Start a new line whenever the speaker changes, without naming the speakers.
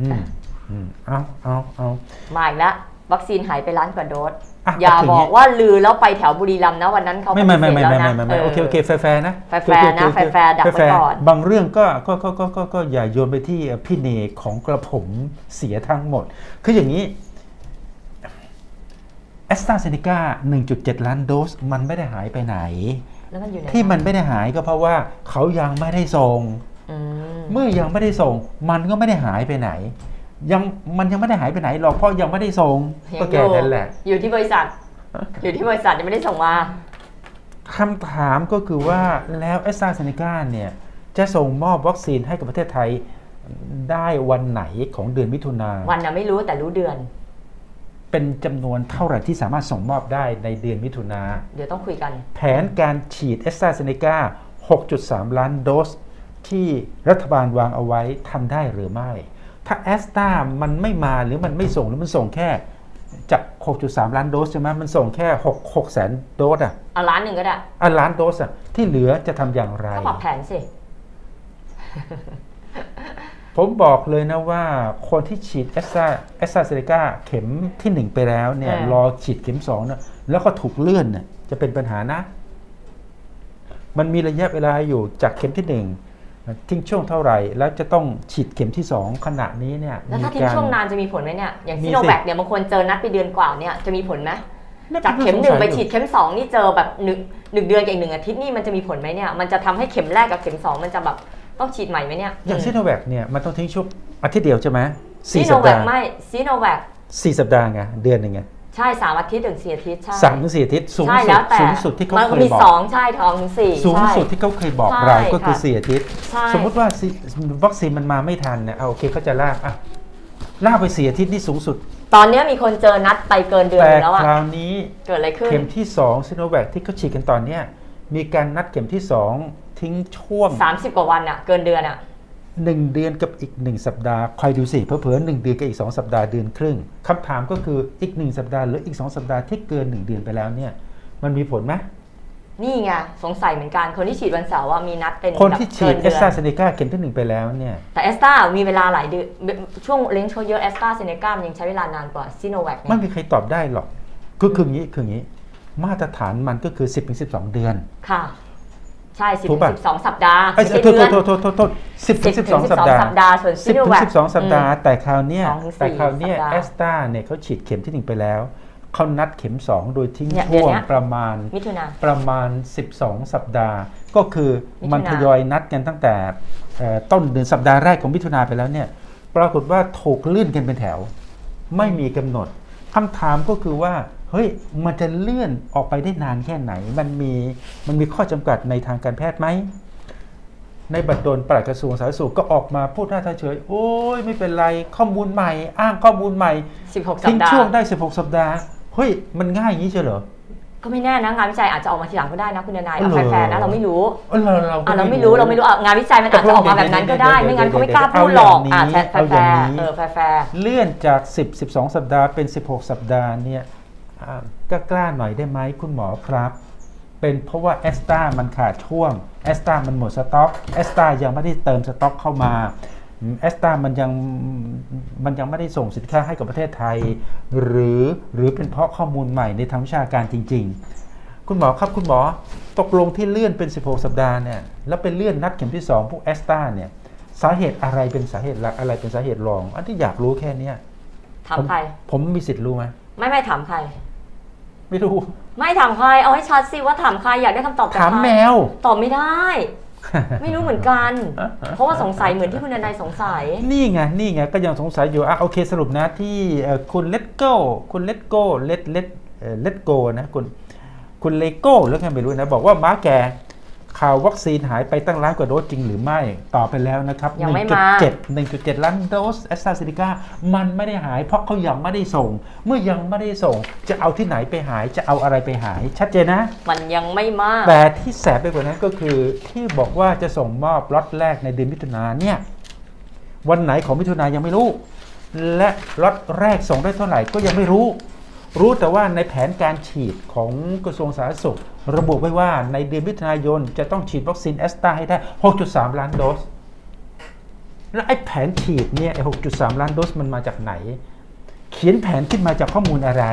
อืมอืมเอาเอาเอา
มาอีกแล้ววัคซีนหายไปล้านกว่าโดส
อะ
อย่า
โอเค
บอกว่าลือแล้วไปแถวบุรีรัมย์นะวันนั้นเขา
ไม่ไม่ไม่ไม่
ป
ไม่
ฏิเสธ
ไม่
แล้วนะ
ไม่โอเคโอเคแฟร์ๆนะ
แฟร์ๆนะ
โอเคโอเค
แฟร์ๆดักไว้
แฟร์ๆ
ก่อน
บางเรื่องก็ก็ก็ก็ก็ก็อย่าโยนไปที่พี่เนกของกระผมเสียทั้งหมด คืออย่างนี้แอสตราเซเนกา1.7 ล้านโดส มันไม่ได้หายไปไหน
แล้วมันอยู่ไหน
ที่มันไม่ได้หายก็เพราะว่าเขายังไม่ได้ส่ง
อืม
เมื่อยังไม่ได้ส่ง มันก็ไม่ได้หายไปไหน ยังมันยังไม่ได้หายไปไหนหรอกเพราะยังไม่ได้ส่ง
ยัง
ก็
อ
แก่
ยู่
นั่นแหละ
อยู่ที่บริษัท อยู่ที่บริษัทยังไม่ได้ส่งมา
คำถามก็คือว่าแล้วแอสตราเซเนกาเนี่ยจะส่งมอบวัคซีนให้กับประเทศไทยได้วันไหนของเดือนมิถุนา
วันน่ะไม่รู้แต่รู้เดือน
เป็นจำนวนเท่าไหร่ที่สามารถส่งมอบได้ในเดือนมิถุนา
เดี๋ยวต้องคุยกัน
แผนการฉีดแอสตราเซเนกา6.3 ล้านโดส ที่รัฐบาลวางเอาไว้ทำได้หรือไม่ ถ้าแอสตรามันไม่มาหรือมันไม่ส่งหรือมันส่งแค่จาก 6.3 ล้านโดสใช่ไหมมันส่งแค่6 6แสนโดสอะ
เอาล้านหนึ่งก็ได้
อันล้านโดสอะที่เหลือจะทำอย่างไร
ก็ปรับแผนสิ
ผมบอกเลยนะว่าคนที่ฉีดแอสตราแอสตราเซเนกาเข็มที่1ไปแล้วเนี่ย
เออ
รอฉีดเข็ม2นะแล้วก็ถูกเลื่อนน่ะจะเป็นปัญหานะ มันมีระยะเวลาอยู่จากเข็มที่1 ทิ้งช่วงเท่าไหร่ แล้วจะต้องฉีดเข็มที่ 2 ขณะนี้เนี่ย
แล้วถ้าทิ้ง
มีกร
ช่วงนานจะมีผลไหมเนี่ยอย่าง
มี
ซิ
สิ
โนแวคเนี่ยบางคนเจอนัดไปเดือนกว่าเนี่ยจะมีผลไหม
นั่น
จาก
ป็น
เข็ม
รื่อง
หนึ่ง
สสัย
ไป
อยู่
ฉีดเข็มสองนี่เจอแบบหนึ่งหนึ่งเดือนกับอีกหนึ่งอาทิตย์นี่มันจะมีผลไหมเนี่ยมันจะทำให้เข็มแรกกับเข็มสองมันจะแบบต้องฉีดใหม่ไหมเนี่ย
อย่างซิโนแวคเนี่ยมันต้องทิ้งช่วงอาทิตย์เดียวใช่ไหม
ซี
สี่
โน
สัป
แว
ดา
ค
ห์
ไม่ซีโนแวค
สี่สัปดาห์ไงเดือนหนึ่งไง
ใช่สามอาทิตย์ถึงสี่อาทิตย์ใช่
สามถึงสี่อาทิตย์สูง
ใช่
สุ
แล้
ด
วแต่
สูงสุดที่เขา
มัน
เค
ก็
ย
มี
บอก
สองใช่ทองถึงสี่
สูง
ใช่
สุดที่เขาเคยบอก
ใช่
เราก็คือ
ค่ะ
สี่อาทิตย์
ใช่
สมมุติว่าสิวัคซีนมันมาไม่ทันเนี่ยเอาโอเคเขาจะลากอะลากไปสี่อาทิตย์นี่สูงสุด
ตอนเนี้ยมีคนเจอนัดไปเกินเดือน
แต่
หนึ่งแล้วอะ
คราวนี้
เกิดอะไรขึ้น
เข็มที่2ซิโนแวคที่เขาฉีดกันตอนเนี้ยมีการนัดเข็มที่ 2 ทิ้งช่วง
สามสิบกว่าวันอะเกินเดือนอะ
1 เดือนกับอีก 1 สัปดาห์คอยดูสิเผลอๆหนึ่งเดือนกับอีก 2 สัปดาห์เดือนครึ่งคำถามก็คืออีก 1 สัปดาห์หรืออีก 2 สัปดาห์ที่เกิน 1 เดือนไปแล้วเนี่ยมันมีผลไหม
นี่ไงสงสัยเหมือนกันคนที่ฉีดวันเสาร์ว่ามีนัดเป็น
คน
แบบ
ที่ฉีด
กิน
เอ
เดื
ส
อน
ตราเซเนกาเข็มที่1ไปแล้วเนี่ย
แต่แอสตรามีเวลาหลายเดือนช่วงเลนส์เขาเยอะแอสตราเซเนกามันยังใช้เวลานานกว่าซีโนแวค
ไม่มีใครตอบได้หรอกคือคืออย่างนี้คืออย่างนี้ มาตรฐานมันก็คือ 10-12ถึง12เดือน
ค่ะ ใช่สิบ
ถูกป่ะ
สิบสองสัปดาห์
ไอ้
ไม่
ย
ใช่
โทษ
เดือน
โทษโทษโทษโทษสิบถึงสิบสอง
10
สัปดาห์
สัปดาห์ส่วน
สิบ
ซีโน
ถึ
แว
ง
ค
สิบสองสัปดาห์ แต่คราวเนี้ย
สองถึงสี่
แต่คราวเนี้ย
สัปดาห์
แอสตราเนี่ยเขาฉีดเข็มที่หนึ่งไปแล้ว เขานัดเข็มสองโดยทิ้ง
เนี่ยเดื
ช่
อน
วง
เนี้ย
ประมาณ
มิถุนา
ประมาณ 12 สัปดาห์ ก็คือ
มิถุนามั
มันทยอยนัดกันตั้งแต่เอ่อต้นเดือนสัปดาห์แรกของมิถุนาไปแล้วเนี่ย ปรากฏว่าถูกลื่นกันเป็นแถว ไม่มีกำหนดคำถามก็คือว่าเฮ้ยมันจะเลื่อนออกไปได้นานแค่ไหน มันมีมันมีข้อจำกัดในทางการแพทย์ไหมในบัตรดลปลัดกระทรวงสาธารณสุขก็ออกมาพูดหน้าตาเฉย โอ้ยไม่เป็นไรข้อมูลใหม่ อ้างข้อมูลใหม่
สิบหกสัป
ทิ้ง
ดาห์
ช่วงได้ 16 สัปดาห์ เฮ้ย มันง่ายอย่างนี้เชียวเหรอ
ก็ไม่แน่นะ งานวิจัยอาจจะออกมาทีหลังก็ได้นะคุณนายเอา
เหรอ
แฟร์ๆนะเราไม่รู้
เออเราเราก็
อะเราไม่รู้เราไม่รู้อะงานวิจัยมันอาจจะออกมาแบบนั้นก็ได้ ไม่งั้นเขาไม่กล้าพูดหรอกอะแฟร์
เอา
แฟ
อย่าง
ร์
นี้
เออแฟร์แฟร์
เลื่อนจาก 10 12 สัปดาห์เป็น 16 สัปดาห์เนี่ย อ่าก็กล้าหน่อยได้ไหมคุณหมอครับ เป็นเพราะว่าแอสตามันขาดช่วงแอสตามันหมดสต็อกแอสตายังไม่ได้เติมสต็อกเข้ามาแอสตามันยังมันยังไม่ได้ส่งสินค้าให้กับประเทศไทย หรือหรือเป็นเพราะข้อมูลใหม่ในทางวิชาการจริง ๆ คุณหมอครับคุณหมอตกลงที่เลื่อนเป็น 16 สัปดาห์เนี่ยแล้วเป็นเลื่อนนัดเข็มที่ 2 พวกแอสตาเนี่ยสาเหตุอะไรเป็นสาเหตุหลักอะไรเป็นสาเหตุรอง อันที่อยากรู้แค่เนี้ย
ถาม
ผม
ใคร
ผมมีสิทธิ์รู้ไหม
ไม่ไม่ถามใคร
ไม่รู้
ไม่ถามใคร เอาให้ชัดสิว่าถามใครอยากได้คำตอบจาก
ถาม
ใคร
แมว
ตอบไม่ได้ ไม่รู้เหมือนกัน เพราะว่าสงสัยเหมือนที่คุณนายสงสัย
นี่ไง นี่ไง ก็ยังสงสัยอยู่ อะ โอเคสรุปนะที่เอ่อคุณเลตโก้คุณเลตโก้เลตเลตเลตโกนะ คุณ คุณเลโก้แล้วไงไม่รู้นะ บอกว่าม้าแก่ ข่าววัคซีนหายไปตั้งล้านกว่าโดสจริงหรือไม่ตอบไปแล้วนะครับ
ยังไม่มา
1.7 1.7 ล้านโดสแอสตราเซเนกามันไม่ได้หายเพราะเขายังไม่ได้ส่ง เมื่อยังไม่ได้ส่ง จะเอาที่ไหนไปหายจะเอาอะไรไปหาย ชัดเจนนะ
มันยังไม่มาก
แต่ที่แสบไปกว่านั้นก็คือที่บอกว่าจะส่งมอบล็อตแรกในเดือนมิถุนาเนี่ยวันไหนของมิถุนายังไม่รู้ และล็อตแรกส่งได้เท่าไหร่ก็ยังไม่รู้ รู้แต่ว่าในแผนการฉีดของกระทรวงสาธารณสุข ระบุไว้ว่าในเดือนมิถุนายนจะต้องฉีดวัคซีนแอสตราให้ได้ 6.3 ล้านโดส แล้วไอ้แผนฉีดเนี่ยไอ้6.3 ล้านโดสมันมาจากไหน เขียนแผนขึ้นมาจากข้อมูลอะไร